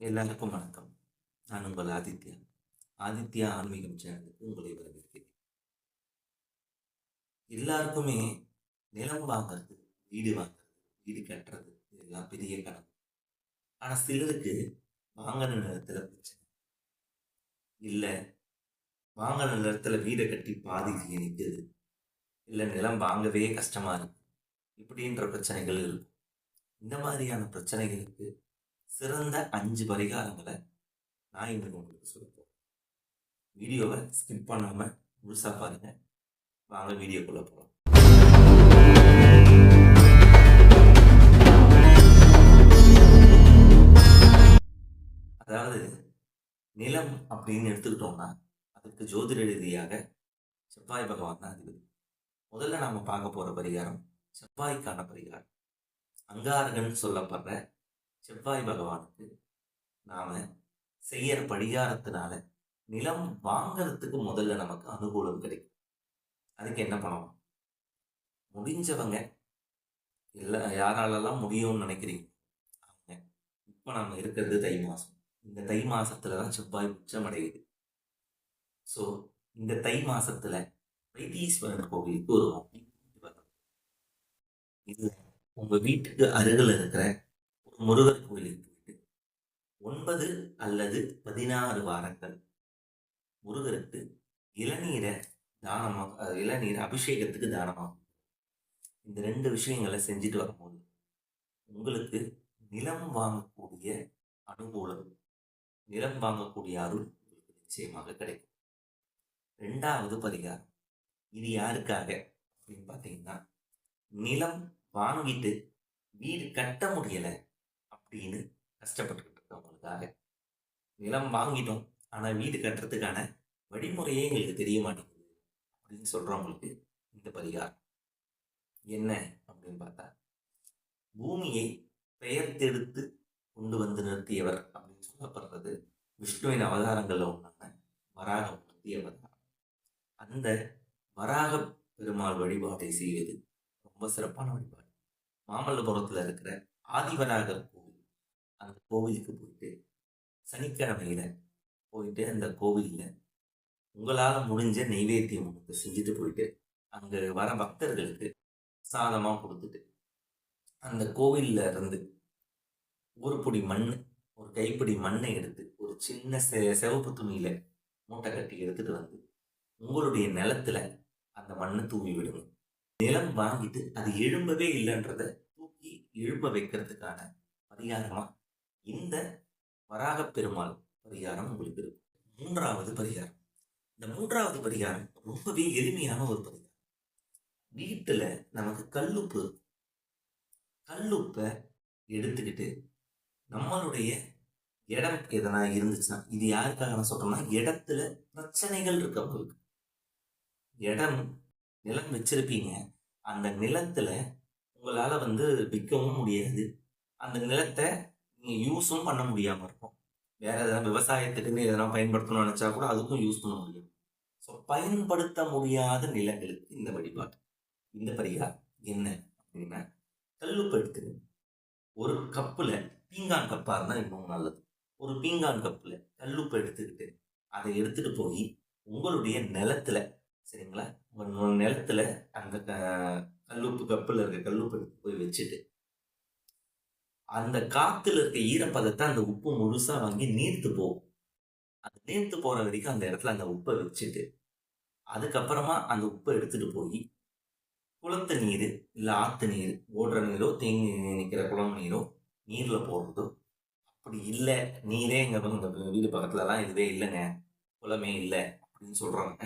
எல்லாருக்கும் வணக்கம். நான் உங்கள் ஆதித்யா. ஆதித்யா ஆன்மீகம் சேனலுக்கு உங்களை வரவேற்கிறேன். எல்லாருக்குமே நிலம் வாங்குறது வீடு வாங்குறது வீடு கட்டுறது இதெல்லாம் பெரிய கனவு ஆனால் சிலருக்கு வாங்கின நிலத்தில் பிரச்சனை. இல்லை வாங்கின நிலத்தில் வீடை கட்டி பாதிக்கு நிற்குது இல்லை நிலம் வாங்கவே கஷ்டமாக இருக்கு. இப்படின்ற பிரச்சனைகள் இருக்கும். இந்த மாதிரியான பிரச்சனைகளுக்கு சிறந்த அஞ்சு பரிகாரங்களை நான் இன்றைக்கு உங்களுக்கு சொல்லுவேன் வீடியோவை ஸ்கிப் பண்ணாமல் முழுசாக பாருங்க. வாங்க வீடியோக்குள்ளே போகலாம் அதாவது நிலம் அப்படின்னு எடுத்துக்கிட்டோம்னா அதுக்கு ஜோதிட ரீதியாக செவ்வாய் பகவான் தான் அதிபதி. முதல்ல நம்ம பார்க்க போகிற பரிகாரம் செவ்வாய்க்கான பரிகாரம். அங்காரகன் சொல்லப்படுற செவ்வாய் பகவானுக்கு நாம செய்யற பரிகாரத்தினால நிலம் வாங்கறதுக்கு முதல்ல நமக்கு அனுகூலம் கிடைக்கும். அதுக்கு என்ன பண்ணணும்? முடிஞ்சவங்க இல்லை யாராலெல்லாம் முடியும்னு நினைக்கிறீங்க. அவங்க இப்போ நம்ம இருக்கிறது தை மாதம் இந்த தை மாதத்துல தான் செவ்வாய் உச்சமடையுது ஸோ இந்த தை மாசத்துல வைத்தீஸ்வரர் கோவிலுக்கு ஒரு வாட்டி இது உங்க வீட்டுக்கு அருகில் இருக்கிற முருகர் கோயிலுக்கு ஒன்பது அல்லது பதினாறு வாரங்கள் முருகருக்கு இளநீரை தானமாக இளநீர் அபிஷேகத்துக்கு தானமாகும். இந்த ரெண்டு விஷயங்களை செஞ்சுட்டு வரும்போது உங்களுக்கு நிலம் வாங்கக்கூடிய அனுகூலம் நிலம் வாங்கக்கூடிய அருள் உங்களுக்கு நிச்சயமாக கிடைக்கும். ரெண்டாவது பரிகாரம் இது யாருக்காக அப்படின்னு பார்த்தீங்கன்னா நிலம் வாங்கிட்டு வீடு கட்ட முடியலை. அப்படின்னு கஷ்டப்பட்டுக்கிட்டு இருக்கவங்களுக்காக நிலம் வாங்கிட்டோம். ஆனால் வீடு கட்டுறதுக்கான வழிமுறையே எங்களுக்கு தெரிய மாட்டேங்குது அப்படின்னு சொல்கிறவங்களுக்கு இந்த பரிகாரம். என்ன அப்படின்னு பார்த்தா பூமியை பெயர்த்தெடுத்து கொண்டு வந்து நிறுத்தியவர் அப்படின்னு சொல்லப்படுறது விஷ்ணுவின் அவதாரங்களில் ஒன்றான வராகமூர்த்தி அவதாரம் அந்த வராக பெருமாள் வழிபாட்டை செய்வது ரொம்ப சிறப்பான வழிபாடு. மாமல்லபுரத்தில் இருக்கிற ஆதிவராகர் அந்த கோவிலுக்கு போயிட்டு சனிக்கிழமையில் போயிட்டு அந்த கோவிலில் உங்களால் முடிஞ்ச நெய்வேத்தியம் உங்களுக்கு செஞ்சுட்டு போயிட்டு அங்கே வர பக்தர்களுக்கு சாதமாக கொடுத்துட்டு அந்த கோவிலில் இருந்து ஒரு பொடி மண் ஒரு கைப்பிடி மண்ணை எடுத்து ஒரு சின்ன செ துணியில் மூட்டை கட்டி எடுத்துகிட்டு வந்து உங்களுடைய நிலத்துல அந்த மண்ணை தூவி விடுங்க. நிலம் வாங்கிட்டு அது எழும்பவே இல்லைன்றத தூக்கி எழும்ப வைக்கிறதுக்கான பரிகாரமாக இந்த வராகப் பெருமாள் பரிகாரம் உங்களுக்கு இருக்கும் மூன்றாவது பரிகாரம். இந்த மூன்றாவது பரிகாரம் ரொம்பவே எளிமையான ஒரு பரிகாரம். வீட்டில் நமக்கு கல்லுப்பு கல்லுப்பை எடுத்துக்கிட்டு நம்மளுடைய இடம் எதனா இருந்துச்சுன்னா இது யாருக்காக நான் சொல்றேன்னா இடத்துல பிரச்சனைகள் இருக்கவங்களுக்கு இடம் நிலம் வச்சிருப்பீங்க. அந்த நிலத்துல உங்களால வந்து விற்கவும் முடியாது. அந்த நிலத்தை நீங்கள் யூஸும் பண்ண முடியாமல் இருக்கும். வேற எதனா விவசாயத்துக்குன்னு எதனா பயன்படுத்தணும்னு நினைச்சா கூட அதுக்கும் யூஸ் பண்ண முடியும். ஸோ பயன்படுத்த முடியாத நிலங்களுக்கு இந்த வழிபாடு. இந்த பரிகாரம் என்ன அப்படின்னா கல்லுப்பு எடுத்துக்கணும் ஒரு கப்பில் பீங்கான் கப்பாக இருந்தால் இன்னும் நல்லது. ஒரு பீங்கான் கப்பில் கல்லுப்பு எடுத்துக்கிட்டு அதை எடுத்துகிட்டு போய் உங்களுடைய நிலத்துல சரிங்களா? உங்கள் நிலத்துல அந்த க- கல்லுப்பு கப்பில் இருக்க கல்லுப்பு எடுத்து போய் வச்சுட்டு அந்த காத்துல இருக்க ஈரப்பதத்தை அந்த உப்பு முழுசா வாங்கி நீர்த்து போகும் அது நீர்த்து போற வரைக்கும் அந்த இடத்துல அந்த உப்பை வச்சுட்டு அதுக்கப்புறமா அந்த உப்பை எடுத்துட்டு போய் குளத்து நீர் இல்லை ஆத்து நீர் ஓடுற நீரோ தேங்கி நிற்கிற குளம் நீரோ நீரில் போடுறதோ அப்படி இல்லை. நீரே எங்கள் எங்கள் வீடு பக்கத்துலலாம் இதுவே இல்லைங்க. குளமே இல்லை அப்படின்னு சொல்கிறாங்க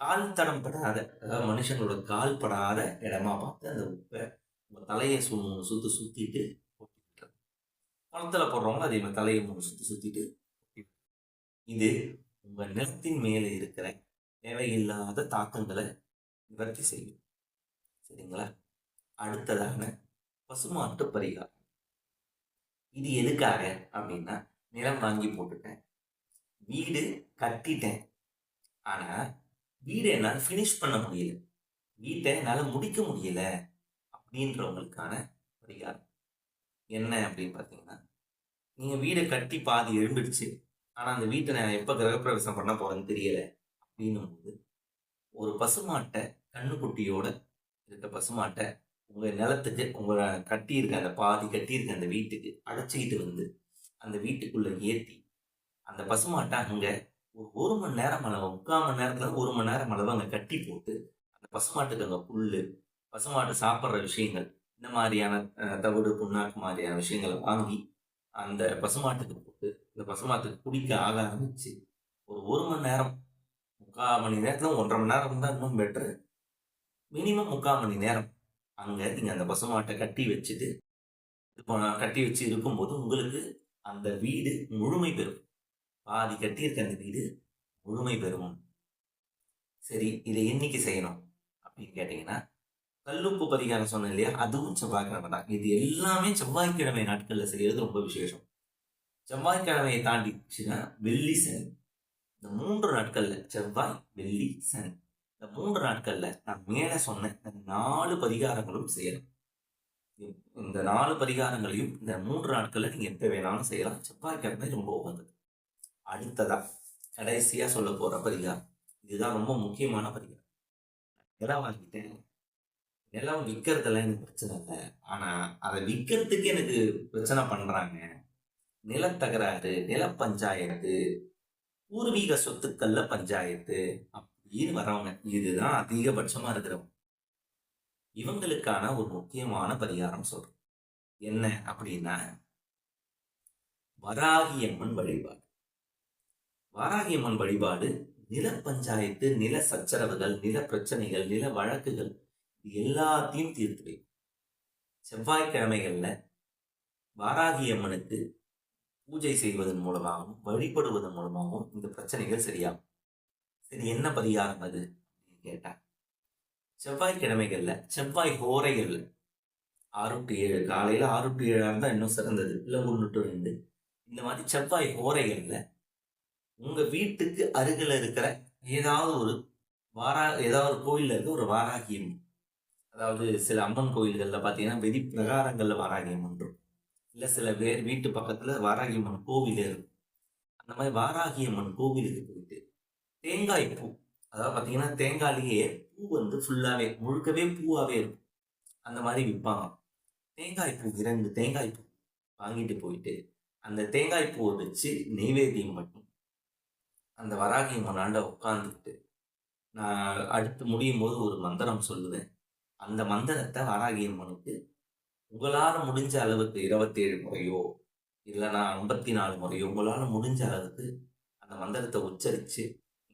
கால் தடம் படாத அதாவது மனுஷங்களோட கால் படாத இடமா பார்த்து அந்த உப்பை தலையை சு மூணு சுற்று சுற்றிட்டு குளத்துல போடுறவங்க அதே மாதிரி தலையை மூணு சுற்றி சுற்றிட்டு இது உங்கள் நிலத்தின் மேலே இருக்கிற தேவையில்லாத தாக்கங்களை நிவர்த்தி செய்யும். சரிங்களா? அடுத்ததான பசுமாட்டு பரிகாரம். இது எதுக்காக அப்படின்னா நிலம் வாங்கி போட்டுட்டேன். வீடு கட்டிட்டேன். ஆனால் வீடை என்னால் ஃபினிஷ் பண்ண முடியல. வீட்டை என்னால் முடிக்க முடியல அப்படின்றவங்களுக்கான பரிகாரம். என்ன அப்படின்னு பார்த்தீங்கன்னா நீங்கள் வீடை கட்டி பாதி எழும்பிடுச்சு. ஆனால் அந்த வீட்டை நான் எப்போ கிரகப்பிரவேசம் பண்ண போகிறேன்னு தெரியலை. அப்படின்னும் போது ஒரு பசுமாட்டை கண்ணுக்குட்டியோட இருக்க பசுமாட்டை உங்கள் நிலத்துக்கு உங்களை கட்டியிருக்க அந்த பாதி கட்டியிருக்க அந்த வீட்டுக்கு அடைச்சிக்கிட்டு வந்து அந்த வீட்டுக்குள்ளே ஏற்றி அந்த பசுமாட்டை அங்கே ஒரு ஒரு மணி நேரம் அளவு முக்கால் மணி நேரத்தில் ஒரு மணி நேரம் அளவு அங்கே கட்டி போட்டு அந்த பசுமாட்டுக்கு அங்கே புல் பசுமாட்டு சாப்பிட்ற விஷயங்கள் இந்த மாதிரியான தவிடு புண்ணாக்கு மாதிரியான விஷயங்களை வாங்கி அந்த பசுமாட்டுக்கு போட்டு இந்த பசுமாட்டுக்கு குடிக்க ஆக ஆரம்பிச்சு ஒரு ஒரு மணி நேரம் முக்கால் மணி நேரத்தில் ஒன்றரை மணி நேரம் இருந்தால் இன்னும் பெட்ரு மினிமம் முக்கால் மணி நேரம். அங்கே நீங்கள் அந்த பசுமாட்டை கட்டி வச்சுட்டு இப்போ நான் கட்டி வச்சு இருக்கும்போது உங்களுக்கு அந்த வீடு முழுமை பெறும். பாதி கட்டியிருக்க அந்த வீடு முழுமை பெறும். சரி இதை என்னைக்கு செய்யணும் அப்படின்னு கேட்டிங்கன்னா கல்லுப்பு பரிகாரம் சொன்னேன் இல்லையா? அதுவும் செவ்வாய்க்கிழமை தான். இது எல்லாமே செவ்வாய்க்கிழமை நாட்களில் செய்கிறது ரொம்ப விசேஷம். செவ்வாய்க்கிழமையை தாண்டிச்சுன்னா வெள்ளி சனி. இந்த மூன்று நாட்களில் செவ்வாய் வெள்ளி சனி. இந்த மூன்று நாட்களில் நான் மேலே சொன்ன இந்த நாலு பரிகாரங்களும் செய்யலாம். இந்த நாலு பரிகாரங்களையும் இந்த மூன்று நாட்களில் நீங்கள் எப்போ வேணாலும் செய்யலாம். செவ்வாய்க்கிழமை ரொம்ப உகந்தது. அடுத்ததா கடைசியாக சொல்ல போகிற பரிகாரம். இதுதான் ரொம்ப முக்கியமான பரிகாரம். நிலம் வாங்கிட்டேன்? எல்லாம் விற்கிறதுல எனக்கு பிரச்சனை இல்லை. ஆனால் அதை விற்கிறதுக்கு எனக்கு பிரச்சனை பண்ணுறாங்க நிலத்தகராறு நில பஞ்சாயத்து பூர்வீக சொத்துக்கள்ல பஞ்சாயத்து அப்படின்னு வரவங்க இதுதான் அதிகபட்சமாக இருக்கிறவங்க. இவங்களுக்கான ஒரு முக்கியமான பரிகாரம் சொல்றேன். என்ன அப்படின்னா வராகியம்மன் வழிபாடு. வராகியம்மன் வழிபாடு நில பஞ்சாயத்து நில சச்சரவுகள் நில பிரச்சனைகள் நில வழக்குகள் எல்லாத்தையும் தீர்த்து வைக்கும் வாராகி அம்மனுக்கு பூஜை செய்வதன் மூலமாகவும் வழிபடுவதன் மூலமாகவும் இந்த பிரச்சனைகள் சரியாகும். சரி என்ன பரிகாரம் அது? அப்படின்னு கேட்டா செவ்வாய்க்கிழமைகளில் செவ்வாய் ஹோரைகளில் ஆறு டு ஏழு காலையில் ஆறு டு ஏழாக இருந்தால் இன்னும் சிறந்தது. இல்லை ஒன்று டு ரெண்டு. இந்த மாதிரி செவ்வாய் ஹோரைகளில் உங்கள் வீட்டுக்கு அருகில் இருக்கிற ஏதாவது ஒரு வாரா ஏதாவது கோயில்ல இருக்க ஒரு வாராகியம் அதாவது சில அம்மன் கோயில்களில் பார்த்தீங்கன்னா வெதி பிரகாரங்களில் வாராகியம் இருக்கும் இல்லை சில பேர் வீட்டு பக்கத்தில் வாராகியம்மன் கோவில் இருக்கும் அந்த மாதிரி வாராகியம்மன் கோவிலுக்கு போயிட்டு தேங்காய் பூ அதாவது பார்த்தீங்கன்னா தேங்காயிலேயே பூ வந்து ஃபுல்லாகவே முழுக்கவே பூவாகவே இருக்கும். அந்த மாதிரி விற்பாங்க தேங்காய் பூ இரண்டு தேங்காய் பூ வாங்கிட்டு போயிட்டு அந்த தேங்காய் பூவை வச்சு நெய்வேத்தியம் பண்ணி அந்த வராகி மண்ணாண்ட உட்காந்துக்கிட்டு நான் அடுத்து முடியும் போது ஒரு மந்திரம் சொல்லுவேன். அந்த மந்திரத்தை வாராகியம்மனுக்கு உங்களால் முடிஞ்ச அளவுக்கு இருபத்தேழு முறையோ இல்லைன்னா ஐம்பத்தி நாலு முறையோ உங்களால் முடிஞ்ச அளவுக்கு அந்த மந்திரத்தை உச்சரித்து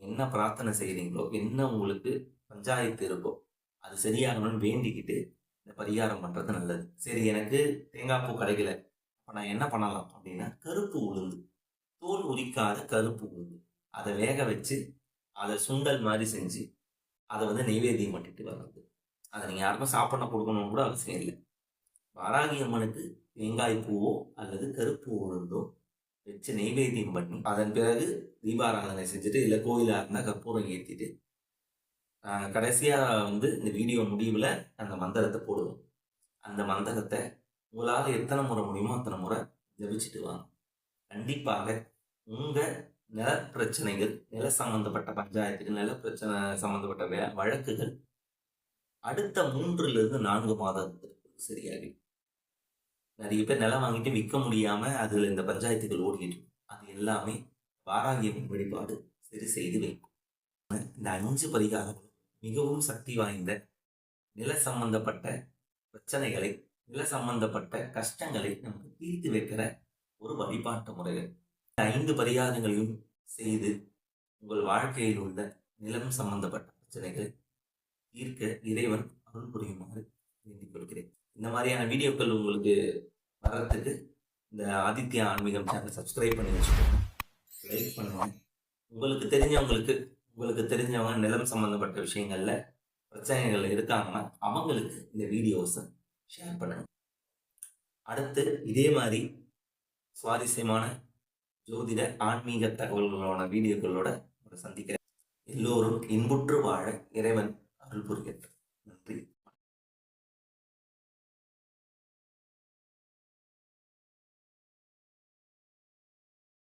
என்ன பிரார்த்தனை செய்கிறீங்களோ என்ன உங்களுக்கு பஞ்சாயத்து இருக்கோ அது சரியாகணும்னு வேண்டிக்கிட்டு இந்த பரிகாரம் பண்ணுறது நல்லது. சரி எனக்கு தேங்காய் பூ கிடைக்கல. அப்போ நான் என்ன பண்ணலாம்? அப்படின்னா கருப்பு உளுந்து. தோல் உரிக்காத கருப்பு உளுந்து. அதை வேக வச்சு அதை சுண்டல் மாதிரி செஞ்சு அதை வந்து நெய்வேதியம் பண்ணிட்டு வர்றது. அதை நீங்கள் யாருக்கும் சாப்பிட கொடுக்கணும்னு கூட அவசியம் இல்லை. வாராகி அம்மனுக்கு தேங்காய் பூவோ அல்லது கருப்பு உளுந்தோ வச்சு நெய்வேத்தியம் பண்ணி அதன் பிறகு தீபாராதனை செஞ்சுட்டு இல்லை கோயிலாக இருந்தால் கற்பூரம் ஏற்றிட்டு கடைசியாக வந்து இந்த வீடியோ முடிவில் அந்த மந்திரத்தை போடுவோம். அந்த மந்திரத்தை உங்களால் எத்தனை முறை முடியுமோ அத்தனை முறை ஜபிச்சுட்டு வாங்க. கண்டிப்பாக உங்கள் நில பிரச்சனைகள் நில சம்மந்தப்பட்ட பஞ்சாயத்துகள் நில பிரச்சனை சம்மந்தப்பட்ட வே வழக்குகள் அடுத்த மூன்றிலிருந்து நான்கு மாதத்துக்கு சரியாகி. நிறைய பேர் நிலம் வாங்கிட்டு விற்க முடியாம அதுல இந்த பஞ்சாயத்துகள் ஓடிட்டு அது எல்லாமே வாராகியம்மன் வழிபாடு சரி செய்து வைக்கும். இந்த அஞ்சு பரிகாரங்களும் மிகவும் சக்தி வாய்ந்த நில சம்பந்தப்பட்ட பிரச்சனைகளை நில சம்பந்தப்பட்ட கஷ்டங்களை நமக்கு தீர்த்து வைக்கிற ஒரு வழிபாட்டு முறைகள். இந்த ஐந்து பரிகாரங்களையும் செய்து உங்கள் வாழ்க்கையில் உள்ள நிலம் சம்பந்தப்பட்ட பிரச்சனைகளை ஈர்க்க இறைவன் அருள் புரியுமாறு வேண்டிக் கொள்கிறேன். இந்த மாதிரியான வீடியோக்கள் உங்களுக்கு வர்றதுக்கு இந்த ஆதித்யா ஆன்மீகம் சேனல் சப்ஸ்கிரைப் பண்ணி வச்சுக்கோங்க. லைக் பண்ணுங்க. உங்களுக்கு தெரிஞ்சவங்களுக்கு உங்களுக்கு தெரிஞ்சவங்க நிலம் சம்பந்தப்பட்ட விஷயங்கள்ல பிரச்சனைகள் இருக்காங்கன்னா அவங்களுக்கு இந்த வீடியோஸை ஷேர் பண்ணுங்க. அடுத்து இதே மாதிரி சுவாரஸ்யமான ஜோதிட ஆன்மீக தகவல்களோட வீடியோக்களோட சந்திக்கிறேன். எல்லோரும் இன்புற்று வாழ இறைவன் அருள் புரியட்டும்